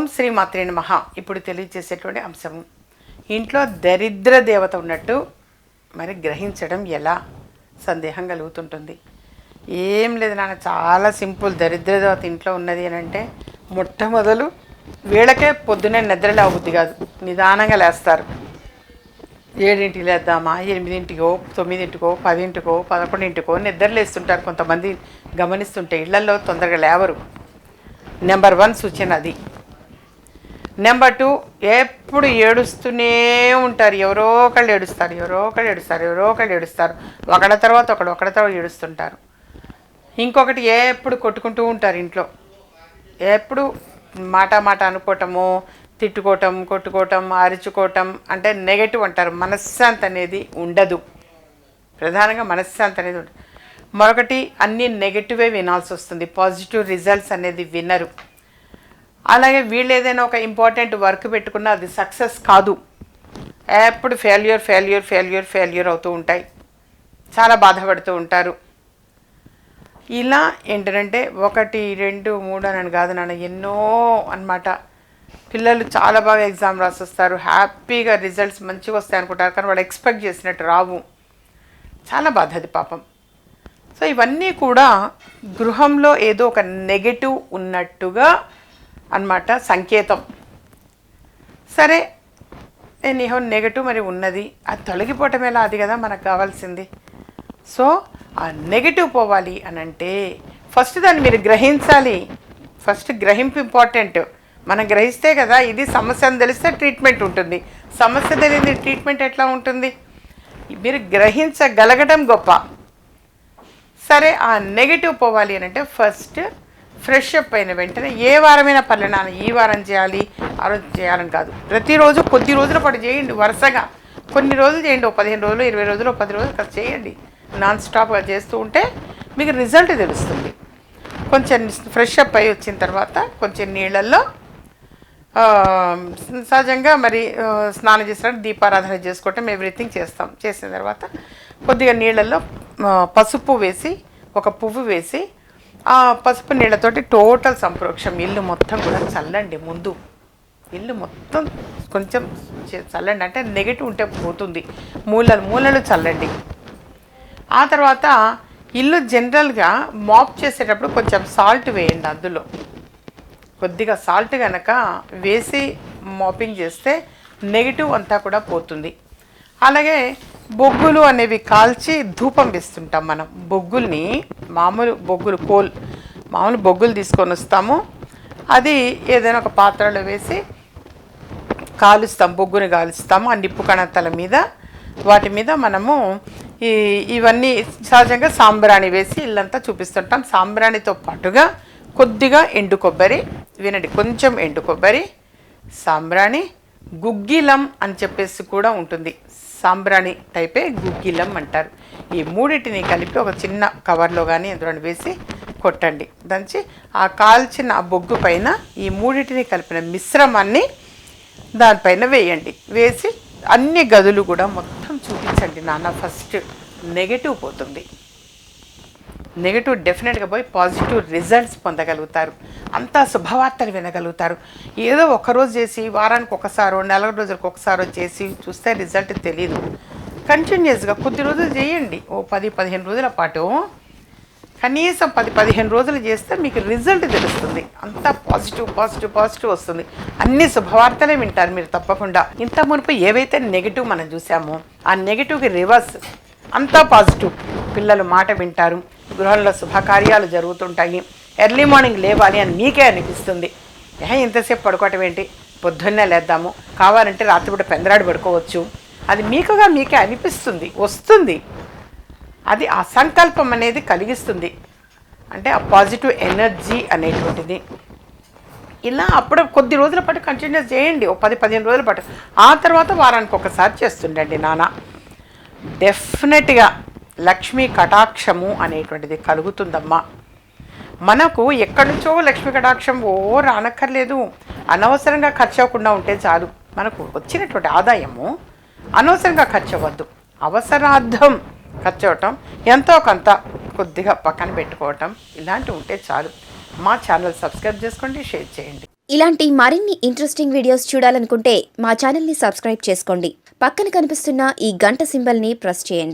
ఓం శ్రీ మాత్రే మహా ఇప్పుడు తెలియజేసేటువంటి అంశం. ఇంట్లో దరిద్ర దేవత ఉన్నట్టు మరి గ్రహించడం ఎలా? సందేహం కలుగుతుంటుంది. ఏం లేదు నాన్న చాలా సింపుల్. దరిద్ర దేవత ఇంట్లో ఉన్నది అని అంటే మొట్టమొదలు వీళ్ళకే పొద్దునే నిద్రలే అవుద్ది కాదు. నిదానంగా లేస్తారు. ఏడింటికి లేద్దామా? ఎనిమిదింటికో? తొమ్మిదింటికో? పదింటికో? పదకొండింటికో? నిద్రలేస్తుంటారు కొంతమంది గమనిస్తుంటే. ఇళ్ళలో తొందరగా లేవరు. నెంబర్ వన్ సూచన అది. నెంబర్ టూ ఎప్పుడు ఏడుస్తూనే ఉంటారు. ఎవరో ఒకళ్ళు ఏడుస్తారు ఎవరో ఒకళ్ళు ఏడుస్తారు ఎవరో ఒకళ్ళు ఏడుస్తారు. ఒకళ్ళ తర్వాత ఒకడు ఒకళ్ళ తర్వాత ఏడుస్తుంటారు. ఇంకొకటి ఎప్పుడు కొట్టుకుంటూ ఉంటారు ఇంట్లో. ఎప్పుడు మాట మాట అనుకోవటము తిట్టుకోవటం కొట్టుకోవటం అరుచుకోవటం అంటే నెగటివ్ అంటారు. మనశ్శాంతి అనేది ఉండదు. ప్రధానంగా మనశ్శాంతి అనేది ఉండదు మరొకటి అన్నీ నెగటివే వినాల్సి వస్తుంది. పాజిటివ్ రిజల్ట్స్ అనేది వినరు. అలాగే వీళ్ళు ఏదైనా ఒక ఇంపార్టెంట్ వర్క్ పెట్టుకున్నా అది సక్సెస్ కాదు. ఎప్పుడు ఫెయిల్యూర్ ఫెయిల్యూర్ ఫెయిల్యూర్ ఫెయిల్యూర్ అవుతూ ఉంటాయి. చాలా బాధపడుతూ ఉంటారు. ఇలా ఏంటంటే ఒకటి రెండు మూడు అని కాదు నాన్న ఎన్నో అన్నమాట. పిల్లలు చాలా బాగా ఎగ్జామ్ రాసొస్తారు. హ్యాపీగా రిజల్ట్స్ మంచిగా వస్తాయి అనుకుంటారు. కానీ వాళ్ళు ఎక్స్పెక్ట్ చేసినట్టు రావు. చాలా బాధ అది పాపం. సో ఇవన్నీ కూడా గృహంలో ఏదో ఒక నెగటివ్ ఉన్నట్టుగా అన్నమాట సంకేతం. సరే ఎనీహో నెగటివ్ మరి ఉన్నది. అది తొలగిపోవటం ఎలా? అది కదా మనకు కావాల్సింది. సో ఆ నెగటివ్ పోవాలి అని అంటే ఫస్ట్ దాన్ని మీరు గ్రహించాలి. ఫస్ట్ గ్రహింపు ఇంపార్టెంట్ మనం గ్రహిస్తే కదా ఇది సమస్య అని తెలిస్తే ట్రీట్మెంట్ ఉంటుంది. సమస్య తెలియని ట్రీట్మెంట్ ఎట్లా ఉంటుంది? మీరు గ్రహించగలగడం గొప్ప. సరే ఆ నెగిటివ్ పోవాలి అని అంటే ఫస్ట్ ఫ్రెష్ అప్ అయిన వెంటనే ఏ వారమైనా పర్లేదు నాన్న ఈ వారం చేయాలి ఆ రోజు చేయాలని కాదు. ప్రతిరోజు కొద్ది రోజుల పాటు చేయండి వరుసగా. కొన్ని రోజులు చేయండి ఓ పదిహేను రోజులు ఇరవై రోజులు పది రోజులు కదా చేయండి. నాన్ స్టాప్గా చేస్తూ ఉంటే మీకు రిజల్ట్ తెలుస్తుంది. కొంచెం ఫ్రెష్ అప్ అయి వచ్చిన తర్వాత కొంచెం నీళ్ళల్లో సహజంగా మరి స్నానం చేసినట్టు దీపారాధన చేసుకోవటం ఎవ్రీథింగ్ చేస్తాం. చేసిన తర్వాత కొద్దిగా నీళ్ళల్లో పసుపు వేసి ఒక పువ్వు వేసి ఆ పసుపు నీళ్ళతోటి టోటల్ సంప్రోక్షం. ఇల్లు మొత్తం కూడా చల్లండి ముందు. ఇల్లు మొత్తం కొంచెం చల్లండి. అంటే నెగిటివ్ ఉంటే పోతుంది. మూలలు మూలలు చల్లండి. ఆ తర్వాత ఇల్లు జనరల్గా మాప్ చేసేటప్పుడు కొంచెం సాల్ట్ వేయండి అందులో. కొద్దిగా సాల్ట్ కనుక వేసి మాపింగ్ చేస్తే నెగిటివ్ అంతా కూడా పోతుంది. అలాగే బొగ్గులు అనేవి కాల్చి ధూపం వేస్తుంటాం మనం. బొగ్గుల్ని మామూలు బొగ్గులు కోల్ మామూలు బొగ్గులు తీసుకొని వస్తాము. అది ఏదైనా ఒక పాత్రలో వేసి కాలుస్తాం బొగ్గుని కాలుస్తాము ఆ నిప్పు కణతల మీద. వాటి మీద మనము ఈ ఇవన్నీ సహజంగా సాంబ్రాణి వేసి ఇల్లంతా చూపిస్తుంటాం. సాంబ్రాణితో పాటుగా కొద్దిగా ఎండు కొబ్బరి వినండి కొంచెం ఎండు కొబ్బరి సాంబ్రాణి గుగ్గిలం అని చెప్పేసి కూడా ఉంటుంది. సాంబ్రాణి టైపే గుగ్గిలం అంటారు. ఈ మూడింటిని కలిపి ఒక చిన్న కవర్లో కానీ ఎందులో వేసి కొట్టండి. దంచి ఆ కాల్చిన బొగ్గు పైన ఈ మూడింటిని కలిపిన మిశ్రమాన్ని దానిపైన వేయండి. వేసి అన్ని గదులు కూడా మొత్తం చూపించండి నాన్న. ఫస్ట్ నెగటివ్ పోతుంది. నెగటివ్ డెఫినెట్గా పోయి పాజిటివ్ రిజల్ట్స్ పొందగలుగుతారు. అంతా శుభవార్తలు వినగలుగుతారు. ఏదో ఒకరోజు చేసి వారానికి ఒకసారో నెల రోజులకు ఒకసారో చేసి చూస్తే రిజల్ట్ తెలియదు కంటిన్యూస్గా కొద్ది రోజులు చేయండి. ఓ పది పదిహేను రోజుల పాటు. కనీసం పది పదిహేను రోజులు చేస్తే మీకు రిజల్ట్ తెలుస్తుంది. అంతా పాజిటివ్ పాజిటివ్ పాజిటివ్ వస్తుంది. అన్ని శుభవార్తలే వింటారు మీరు తప్పకుండా. ఇంత మునుపు ఏవైతే నెగిటివ్ మనం చూసామో ఆ నెగిటివ్కి రివర్స్ అంతా పాజిటివ్. పిల్లలు మాట వింటారు. గృహంలో శుభకార్యాలు జరుగుతుంటాయి. ఎర్లీ మార్నింగ్ లేవాలి అని మీకే అనిపిస్తుంది. ఏ ఇంతసేపు పడుకోవటం ఏంటి? పొద్దున్నే లేద్దాము. కావాలంటే రాత్రిపూట పెందరాడు పడుకోవచ్చు. అది మీకుగా మీకే అనిపిస్తుంది. వస్తుంది. అది ఆ సంకల్పం అనేది కలిగిస్తుంది. అంటే ఆ పాజిటివ్ ఎనర్జీ అనేటువంటిది. ఇలా అప్పుడు కొద్ది రోజుల పాటు కంటిన్యూస్ చేయండి. ఓ పది పదిహేను రోజుల పాటు. ఆ తర్వాత వారానికి ఒకసారి చేస్తుండండి నాన్న. డెఫినెట్గా లక్ష్మీ కటాక్షము అనేటువంటిది కలుగుతుందమ్మా. మనకు ఎక్కడి నుంచో లక్ష్మీ కటాక్షం ఓ రానక్కర్లేదు. అనవసరంగా ఖర్చు అవ్వకుండా ఉంటే చాలు. మనకు వచ్చినటువంటి ఆదాయము అనవసరంగా ఖర్చు అవ్వద్దు అవసరార్థం ఖర్చు అవ్వటం ఎంతో కొంత కొద్దిగా పక్కన పెట్టుకోవటం ఇలాంటివి ఉంటే చాలు. మా ఛానల్ సబ్స్క్రైబ్ చేసుకోండి షేర్ చేయండి. ఇలాంటి మరిన్ని ఇంట్రెస్టింగ్ వీడియోస్ చూడాలనుకుంటే మా ఛానల్ని సబ్స్క్రైబ్ చేసుకోండి. పక్కన కనిపిస్తున్న ఈ గంట సింబల్ని ప్రెస్ చేయండి.